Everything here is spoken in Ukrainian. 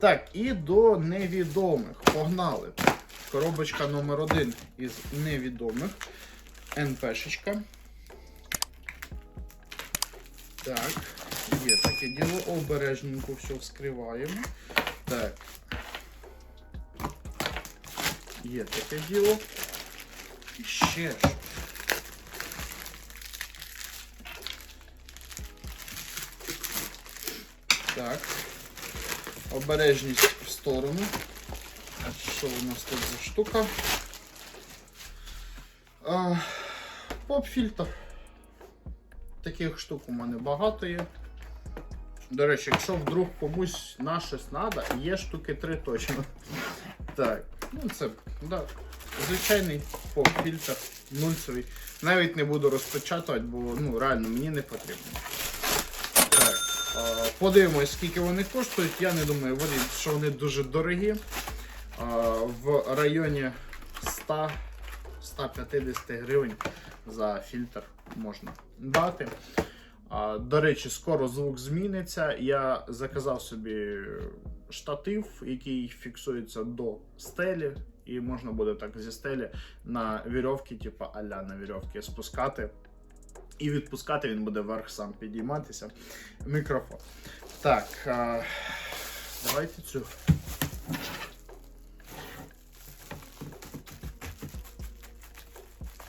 Так, і до невідомих. Погнали. Коробочка номер один із невідомих. НПшечка. Так, є таке діло. Обережненько все вскриваємо. Так. Є таке діло. І ще ж. Так. Обережність в сторону. Що у нас тут за штука? Поп-фільтр. Таких штук у мене багато є. До речі, якщо вдруг комусь на щось треба, є штуки три точно. Так, ну це, да, звичайний поп-фільтр, нульцевий. Навіть не буду розпечатувати, бо ну, реально мені не потрібно. Так, а, подивимось, скільки вони коштують. Я не думаю, що вони дуже дорогі. В районі 100 150 гривень за фільтр можна дати. До речі, скоро звук зміниться. Я заказав собі штатив, який фіксується до стелі, і можна буде так зі стелі на вірьовки, типу аля на вірьовки, спускати. І відпускати він буде вверх сам підійматися. Мікрофон. Так, давайте цю